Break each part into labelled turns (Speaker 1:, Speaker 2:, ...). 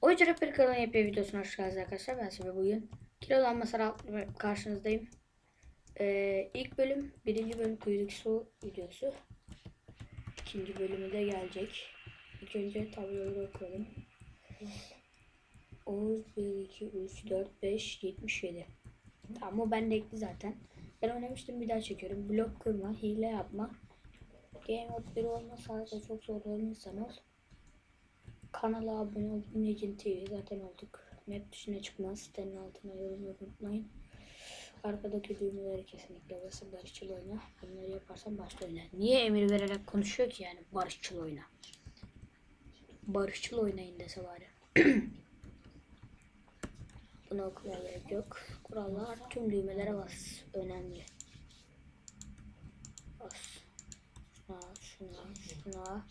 Speaker 1: Oyuncu Rapper kanalına yapıyor videosuna hoş geldiniz arkadaşlar. Ben size bugün kilolanma sarı karşınızdayım. Ee, ilk bölüm, birinci bölüm kuyudaki su videosu. İkinci bölümü de gelecek. İlk önce tabloları okuyalım. Oğuz 1, 2, 3, 4, 5, 77. Tamam o bende ekli zaten. Ben oynamıştım bir daha çekiyorum. Blok kırma, hile yapma. Game mode 1 olma sadece çok zorlanırsan ol. Kanala abone ol. Necin TV zaten olduk. Map dışına çıkmaz. Sitenin altına yorum unutmayın. Arkadaki düğmeleri kesinlikle basın barışçıl oyna. Bunları yaparsan başta oyna. Niye emir vererek konuşuyor ki yani barışçıl oyna. Barışçıl oynayın dese bari. Bunu okumaya gerek yok. Kurallar tüm düğmelere bas. Önemli. Bas. Şuna, şuna, şuna.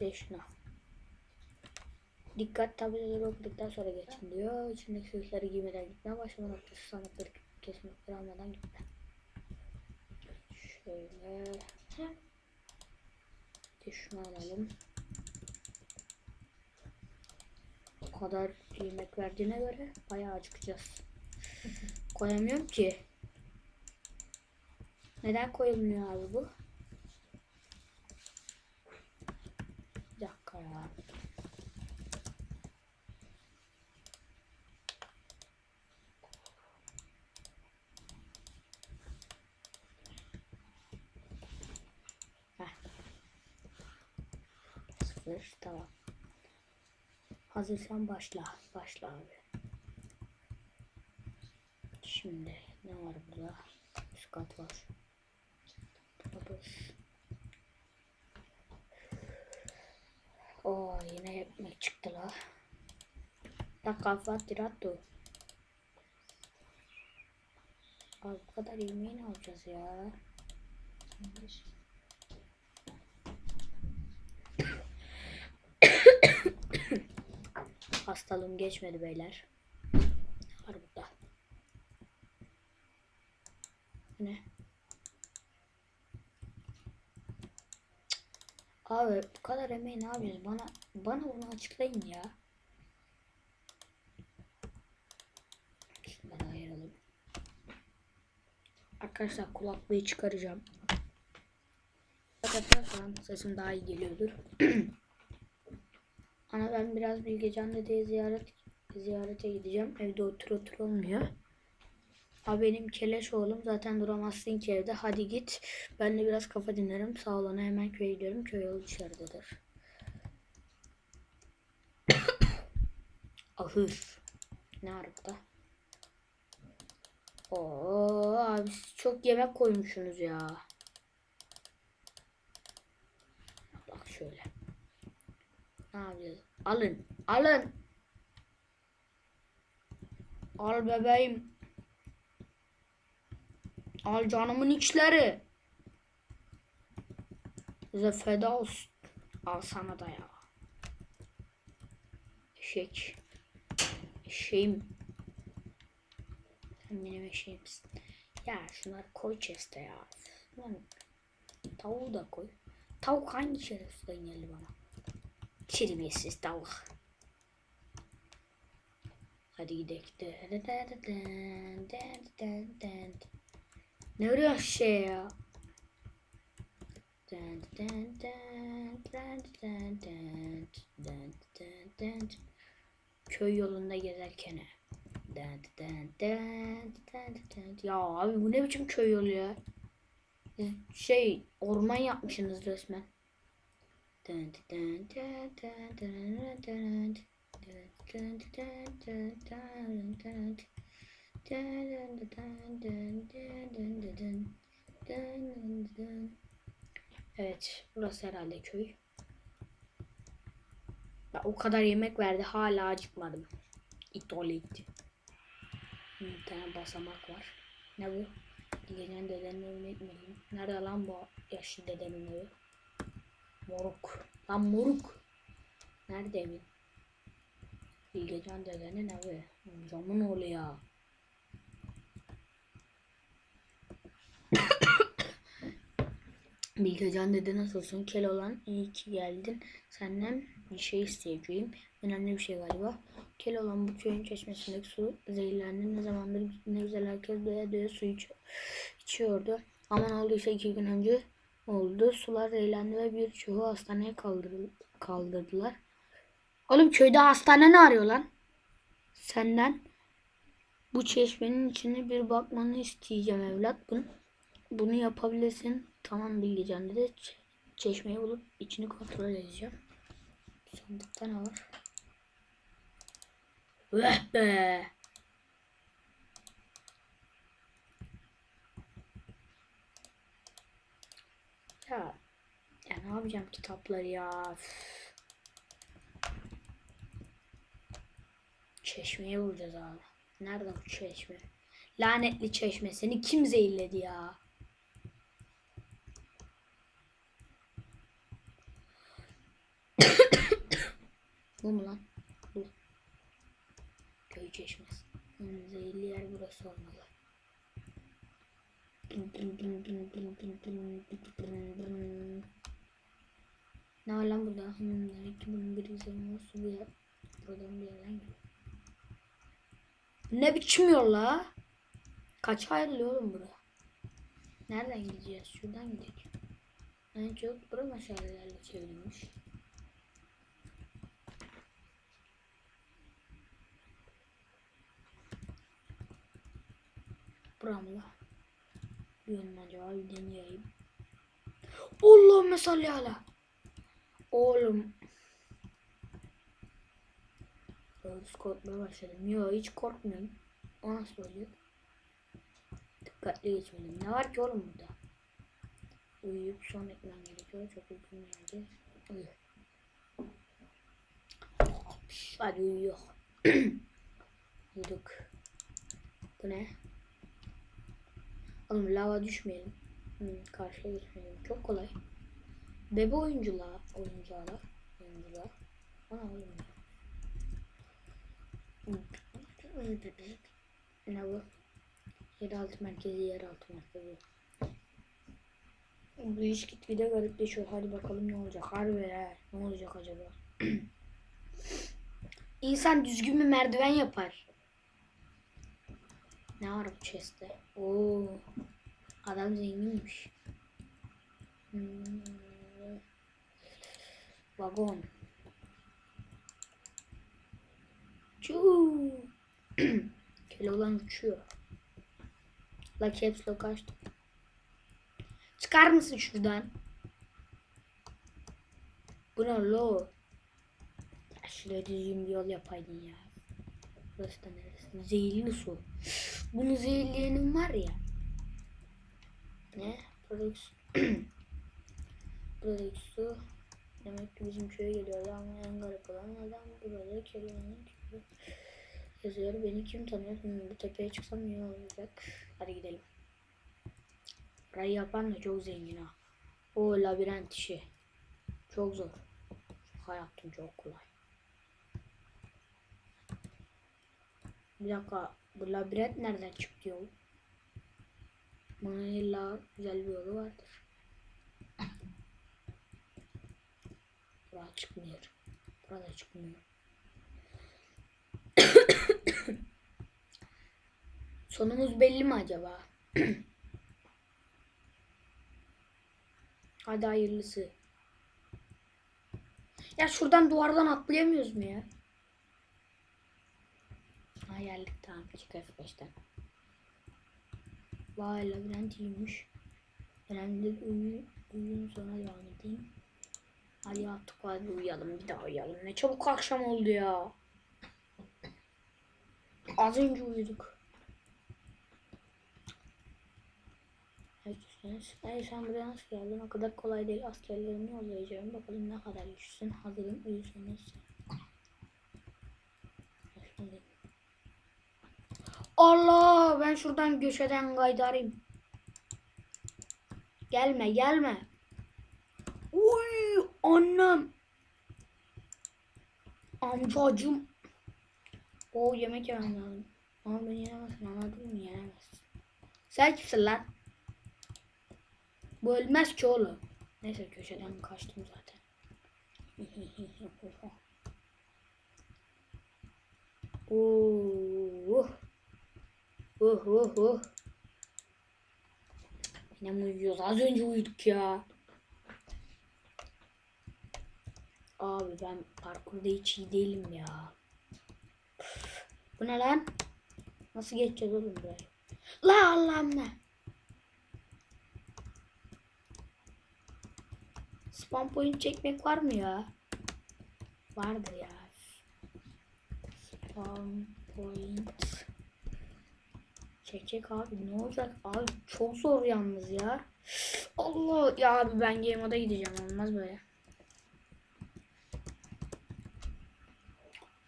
Speaker 1: Ve şuna. Dikkat tabloları okuduktan sonra geçin diyor. İçindeki sözleri giymeden gitme. Başlama noktası sanatları kesinlikle almadan gitme. Şöyle. Şunu alalım. O kadar yemek verdiğine göre bayağı acıkacağız. Koyamıyorum ki. Neden koyulmuyor abi bu? Bir dakika ya. Heh. Sıfır tamam. Hazırsan başla. Başla abi. Şimdi ne var burada? Üst kat var. Tabus. Oo yine ekmek çıktı la. Da kafa tirato. Abi bu kadar yemeği ne alacağız ya? Hastalığım geçmedi beyler. Var burada. Bu Ne? Abi bu kadar emeği ne yapıyoruz? Bana bana bunu açıklayın ya. Şunları ayıralım. Arkadaşlar kulaklığı çıkaracağım. Fakat falan sesim daha iyi geliyordur. Ana ben biraz Bilgecan dedeye ziyaret ziyarete gideceğim. Evde otur otur olmuyor. Ha benim keleş oğlum zaten duramazsın ki evde. Hadi git. Ben de biraz kafa dinlerim. Sağ olana hemen köye gidiyorum. Köy yolu dışarıdadır. Ahır. Ne burada? Oo abi siz çok yemek koymuşsunuz ya. Bak şöyle. Ne yapacağız? Alın. Alın. Al bebeğim. Al canımın içleri. Size feda olsun. Al sana da ya. Eşek. Eşeğim. Sen benim eşeğimsin. Ya şunları koy chest'e ya. Tavuğu da koy. Tavuk hangi şerefsizden geldi bana? Terbiyesiz tavuk. Hadi gidelim. Ne arıyor şey ya? Köy yolunda gezerken. Ya abi bu ne biçim köy yolu ya? Şey orman yapmışsınız resmen. Evet, burası herhalde köy. Ya, o kadar yemek verdi, hala acıkmadım. İtole. Bir tane basamak var. Ne bu? Gelen dedenin evine gitmeliyim. Nerede lan bu yaşlı dedenin evi? Moruk. Lan moruk. Nerede evin? İlgecan dedenin evi. Amcamın oğlu ya. Bilgecan dede nasılsın? Kel olan iyi ki geldin. Senden bir şey isteyeceğim. Önemli bir şey galiba. Kel olan bu köyün çeşmesindeki su zehirlendi. Ne zamandır ne güzel herkes doya doya su iç içiyordu. Aman olduysa iki gün önce oldu. Sular zehirlendi ve birçoğu hastaneye kaldırıl- kaldırdılar. Oğlum köyde hastane ne arıyor lan? Senden bu çeşmenin içine bir bakmanı isteyeceğim evlat. Bunu, bunu yapabilirsin. Tamam Bilgecan dedi. Çeşmeyi bulup içini kontrol edeceğim. Sandıkta ne var? Be! Ya, ya ne yapacağım kitapları ya? Üf. Çeşmeye vuracağız abi. Nerede bu çeşme? Lanetli çeşme seni kim zehirledi ya? Bu mu lan? Bu. Köy çeşmesi. Hmm, zehirli yer burası olmalı. Ne var burada? Hmm, demek ki bunun bir üzerine su bir. Buradan bir yerden. Ne biçim yol la? Kaç ayrılıyor oğlum bura? Nereden gideceğiz? Şuradan gidelim. En çok bura meşalelerle çevrilmiş. Buramla. Diyorum acaba bir deneyeyim. Allah mesale hala. Oğlum. Doğrusu korkmaya başladım. Yo hiç korkmuyorum. O nasıl oluyor? Dikkatli geçmeliyim. Ne var ki oğlum burada? Uyuyup son etmem gerekiyor. Çok uykum geldi. Uyu. Hadi uyuyor. Uyuduk. Bu ne? Oğlum lava düşmeyelim. Hmm, karşıya geçmeyelim. Çok kolay. Bebe oyuncular, oyuncular, oyuncular. Ana oğlum. Ne bu? Yeraltı merkezi, yeraltı merkezi. Bu iş gitgide garipleşiyor. Hadi bakalım ne olacak. Harbi he. Ne olacak acaba? İnsan düzgün bir merdiven yapar. Ne var bu chest'te? Oo. Adam zenginmiş. Hmm. Vagon. Çuu. Keloğlan uçuyor. La caps lock açtım. Çıkar mısın şuradan? Bu ne lo? Ya şuraya düzgün bir yol yapaydın ya. Burası da neresi? Zehirli su. Bunu zehirleyenim var ya. Ne? Prodüksiyon. Prodüksiyon. Demek ki bizim köye geliyor ama en garip olan adam burada Keloğlan'ın köyü. Yazıyor. Beni kim tanıyor? Hmm, bu tepeye çıksam iyi olacak. Hadi gidelim. Burayı yapan da çok zengin ha. O labirent işi. Çok zor. Şaka yaptım çok kolay. Bir dakika. Bu labirent nereden çıktı yol? Bunun illa güzel bir yolu vardır. Buraya çıkmıyor. Burada çıkmıyor. Sonumuz belli mi acaba? Hadi hayırlısı. Ya şuradan duvardan atlayamıyoruz mu ya? Ha geldik tamam çık F5'ten. Vay labirent iyiymiş. Önemli uyuyun, uyuyun sonra devam edeyim. Hadi yattık hadi uyuyalım bir daha uyuyalım. Ne çabuk akşam oldu ya. Az önce uyuduk. Hayırsınız. Hayır sen buraya nasıl geldin? O kadar kolay değil. Askerlerimi yollayacağım. Bakalım ne kadar güçlüsün. Hazırım. Uyusunuz. Allah! Ben şuradan köşeden kaydarayım. Gelme gelme. Uy annem. Amcacım. O yemek yemem lazım. Ama beni yenemezsin anladın mı? Yenemezsin. Sen kimsin lan? Bu ölmez ki oğlum. Neyse köşeden kaçtım zaten. Oh. Oh oh oh. Yine mi uyuyoruz? Az önce uyuduk ya. Abi ben parkurda hiç iyi değilim ya. Bu ne lan? Nasıl geçeceğiz oğlum buraya? La Allah'ım ne? Spam point çekmek var mı ya? Vardır ya. Spam point. Çekecek abi ne olacak? Abi çok zor yalnız ya. Allah ya abi ben game moda gideceğim olmaz böyle.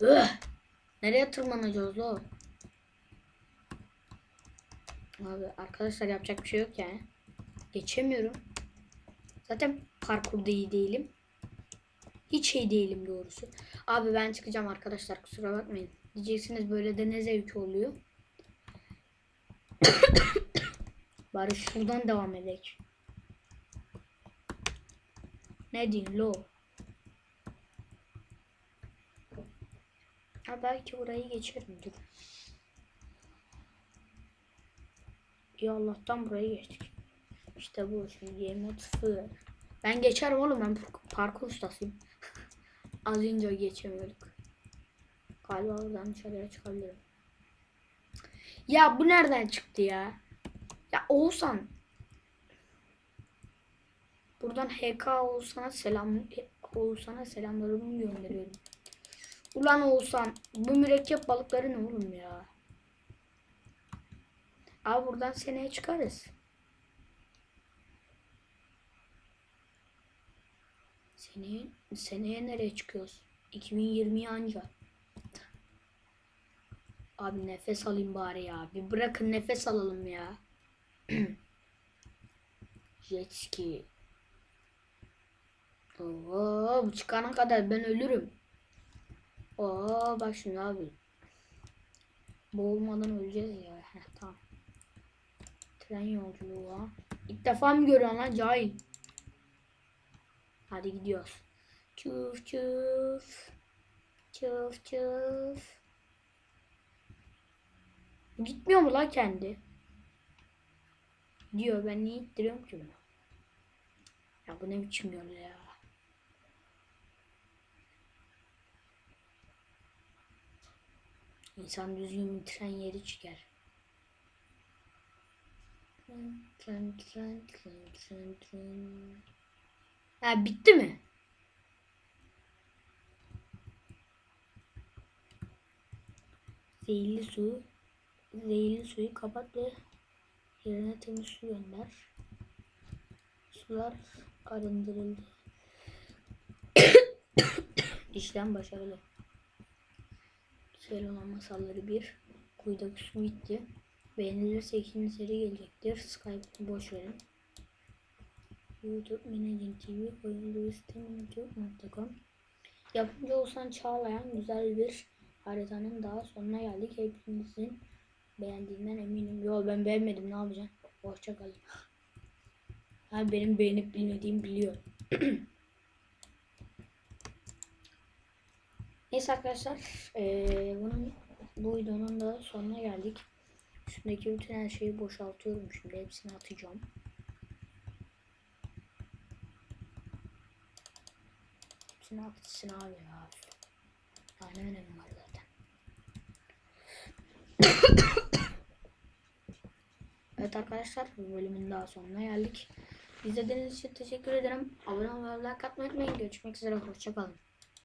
Speaker 1: Üh! Nereye tırmanacağız o? Abi arkadaşlar yapacak bir şey yok yani. Geçemiyorum. Zaten parkurda iyi değilim. Hiç iyi değilim doğrusu. Abi ben çıkacağım arkadaşlar kusura bakmayın. Diyeceksiniz böyle de ne zevki oluyor. Bari şuradan devam edelim. Ne diyeyim lo? Ha belki burayı geçerim dur. Ya Allah'tan burayı geçtik. İşte bu şimdi mode 0. Ben geçerim oğlum ben park- parkur ustasıyım. Az önce geçemiyorduk. Galiba oradan dışarıya çıkabilirim. Ya bu nereden çıktı ya? Ya Oğuzhan. Buradan HK Oğuzhan'a selam Oğuzhan'a selamlarımı gönderiyorum. Ulan Oğuzhan bu mürekkep balıkları ne oğlum ya? Abi buradan seneye çıkarız. Seneye, seneye nereye çıkıyoruz? 2020 anca. Abi nefes alayım bari ya. Bir bırakın nefes alalım ya. Jet. Oo, bu çıkana kadar ben ölürüm. Oo bak şimdi abi. Boğulmadan öleceğiz ya. Heh, tamam. Tren yolculuğu ha. İlk defa mı görüyorsun lan cahil? Hadi gidiyoruz. Çuf çuf. Çuf çuf. Gitmiyor mu lan kendi? Diyor ben niye ittiriyorum ki bunu? Ya bu ne biçim yol ya? İnsan düzgün bir tren yeri çıkar. Tren, tren, tren, tren, tren. Ha bitti mi? Zehirli su. Zehirli suyu kapat ve yerine temiz su gönder. Sular arındırıldı. İşlem başarılı. Selena masalları 1. Kuyudaki su bitti. Beğenilirse ikinci seri gelecektir. Skype'ı boş verin. YouTube Managing TV koyulduğu sitem youtube.com Yapımcı olsan Çağlayan güzel bir haritanın daha sonuna geldik. Hepinizin beğendiğinden eminim. Yo ben beğenmedim ne yapacağım? Hoşça kalın. Ha benim beğenip bilmediğim biliyor. Neyse arkadaşlar eee, bunun bu videonun da sonuna geldik. Üstündeki bütün her şeyi boşaltıyorum şimdi hepsini atacağım. Hepsini atsın abi ya. Daha ne önemi var zaten. evet arkadaşlar bu bölümün daha sonuna geldik. İzlediğiniz için teşekkür ederim. Abone olmayı, like atmayı unutmayın. Görüşmek üzere. Hoşçakalın.